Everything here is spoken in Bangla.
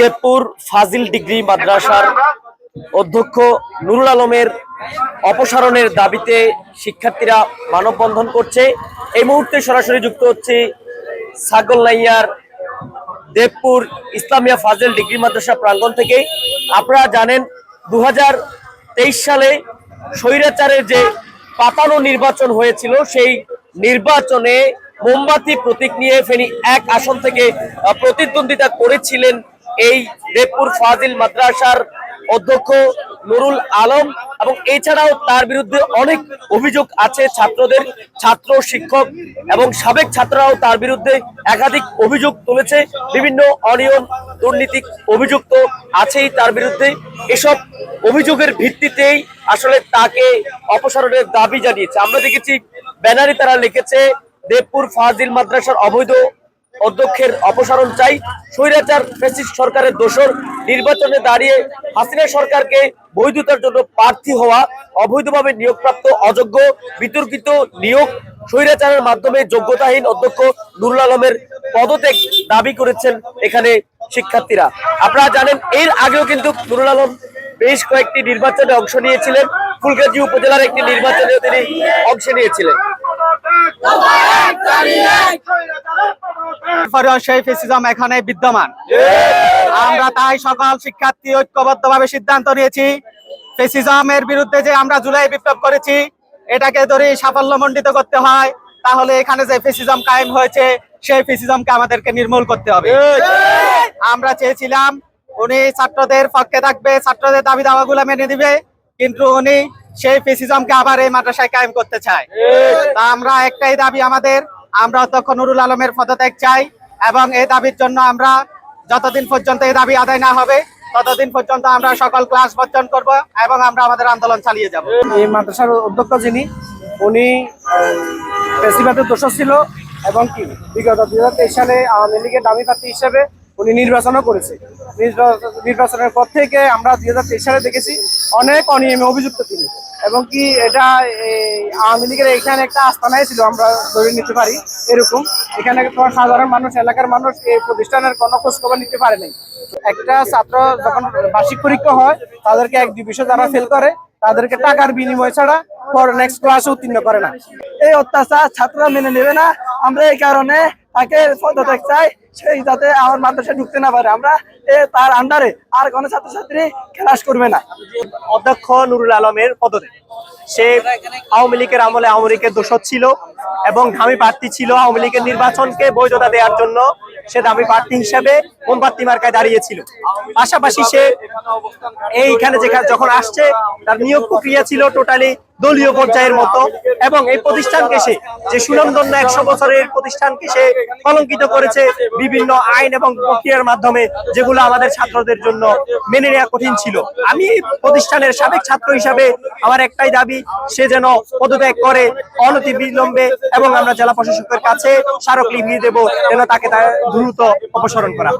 দেবপুর ফাজিল ডিগ্রি মাদ্রাসার অধ্যক্ষ নুরুল আলমের অপসারণের দাবিতে শিক্ষার্থীরা মানববন্ধন করছে। এই মুহূর্তে সরাসরি যুক্ত হচ্ছে সাগলনাইয়ার দেবপুর ইসলামিয়া ফাজিল ডিগ্রি মাদ্রাসা প্রাঙ্গণ থেকে। আপনারা জানেন দু হাজার তেইশ সালে স্বৈরাচারের যে পাতানো নির্বাচন হয়েছিল, সেই নির্বাচনে মোমবাতি প্রতীক নিয়ে ফেনী এক আসন থেকে প্রতিদ্বন্দ্বিতা করেছিলেন এই দেবপুর ফাজিল মাদ্রাসার অধ্যক্ষ নুরুল আলম এবং এছাড়াও তার বিরুদ্ধে অনেক অভিযোগ আছে ছাত্রদের, ছাত্র শিক্ষক এবং সাবেক ছাত্ররাও তার বিরুদ্ধে একাধিক অভিযোগ তুলেছে। বিভিন্ন অনিয়ম, দুর্নীতি অভিযোগ তো আছেই তার বিরুদ্ধে। এসব অভিযোগের ভিত্তিতেই আসলে তাকে অপসারণের দাবি জানিয়েছে। আমরা দেখেছি, ব্যানারে তারা লিখেছে, দেবপুর ফাজিল মাদ্রাসার অবৈধ অধ্যক্ষের অপসারণ চাই। স্বৈরাচার, ফ্যাসিস্ট সরকারের দোষর, নির্বাচনে দাঁড়িয়ে হাসিনা সরকারকে বৈধতার জন্য প্রার্থী হওয়া, অবৈধভাবে নিয়োগপ্রাপ্ত অযোগ্য, বিতর্কিত নিয়োগ স্বৈরাচারের মাধ্যমে যোগ্যতাহীন অধ্যক্ষ নুরুল আলমের পদত্যাগ দাবি করেছেন এখানে শিক্ষার্থীরা। আপনারা জানেন, এর আগেও কিন্তু নুরুল আলম বেশ কয়েকটি নির্বাচনে অংশ নিয়েছিলেন। ফুলগাজী উপজেলার একটি নির্বাচনেও তিনি অংশ নিয়েছিলেন। ফরিয়াদ সেই ফেসিজম এখানে বিদ্যমান। আমরা তাই সকল শিক্ষার্থী ঐক্যবদ্ধভাবে সিদ্ধান্ত নিয়েছি, ফেসিজমের বিরুদ্ধে যে আমরা জুলাই বিপ্লব করেছি, এটাকে ধরে করতে হয়। তাহলে এখানে যে ফেসিজম কায়েম হয়েছে, সেই ফেসিজমকে আমাদেরকে নির্মূল করতে হবে। আমরা চেয়েছিলাম উনি ছাত্রদের পক্ষে থাকবে, ছাত্রদের দাবি দাওয়াগুলো মেনে দিবে কিন্তু উনি সেই ফেসিজমকে আবার এই মাদ্রাসায় কায়েম করতে চায়। তা আমরা একটাই দাবি আমাদের আমরা অধ্যক্ষ নুরুল আলমের পদত্যাগ চাই এবং এই দাবির জন্য আমরা যতদিন পর্যন্ত এই দাবি আদায় না হবে, ততদিন পর্যন্ত আমরা সকল ক্লাস বর্জন করব এবং আমরা আমাদের আন্দোলন চালিয়ে যাব। এই মাদ্রাসার অধ্যক্ষ যিনি, উনি ফেসিবাদের দোষ ছিল এবং কি, বিগত দুই হাজার তেইশ সালে আওয়ামী লীগের দামি প্রার্থী হিসেবে উনি নির্বাচনও করেছে। নির্বা- নির্বাচনের পর থেকে আমরা দুই হাজার তেইশ সালে দেখেছি অনেক অনিয়মে অভিযুক্ত তিনি। এবং কি এটা আওয়ামী লীগের এখানে একটা আস্থানাই ছিল, আমরা ধরে নিতে পারি এরকম। এখানে তোমার সাধারণ মানুষ, এলাকার মানুষ এই প্রতিষ্ঠানের কোনো খোঁজ খবর নিতে পারে নাই। একটা ছাত্র যখন বার্ষিক পরীক্ষা হয়, তাদেরকে এক দুই বিষয় যারা ফেল করে, তাদেরকে টাকার বিনিময় ছাড়া পর নেক্সট ক্লাসে উত্তীর্ণ করে না। এই অত্যাচার ছাত্ররা মেনে নেবে না। আমরা এই কারণে তাকে পদত্যাগ চাই, সেই যাতে আমার মাদ্রাসায় ঢুকতে না পারে। আমরা তার আন্ডারে আর কোনো ছাত্রছাত্রী ক্লাস করবে না। অধ্যক্ষ নুরুল আলমের পদত্যাগ সে আওয়ামী লীগের আমলে আওয়ামী লীগের দোষক ছিল এবং দামি প্রার্থী ছিল আওয়ামী লীগের নির্বাচনকে বৈধতা দেওয়ার জন্য সে দামি প্রার্থী হিসেবে মোমবাতি মার্কায় দাঁড়িয়েছিল পাশাপাশি সে এইখানে যেখানে যখন আসছে, তার নিয়োগ প্রক্রিয়া ছিল টোটালি দলীয় পর্যায়ের মতো এবং এই প্রতিষ্ঠানকে সে যে সুনামধন্য একশো বছরের প্রতিষ্ঠানকে সে কলঙ্কিত করেছে বিভিন্ন আইন এবং প্রক্রিয়ার মাধ্যমে, যেগুলো আমাদের ছাত্রদের জন্য মেনে নেওয়া কঠিন ছিল আমি প্রতিষ্ঠানের সাবেক ছাত্র হিসাবে আমার একটাই দাবি, সে যেন পদত্যাগ করে অনতি বিলম্বে এবং আমরা জেলা প্রশাসকের কাছে স্মারক লিখিয়ে দেব, যেন তাকে দ্রুত অপসারণ করা।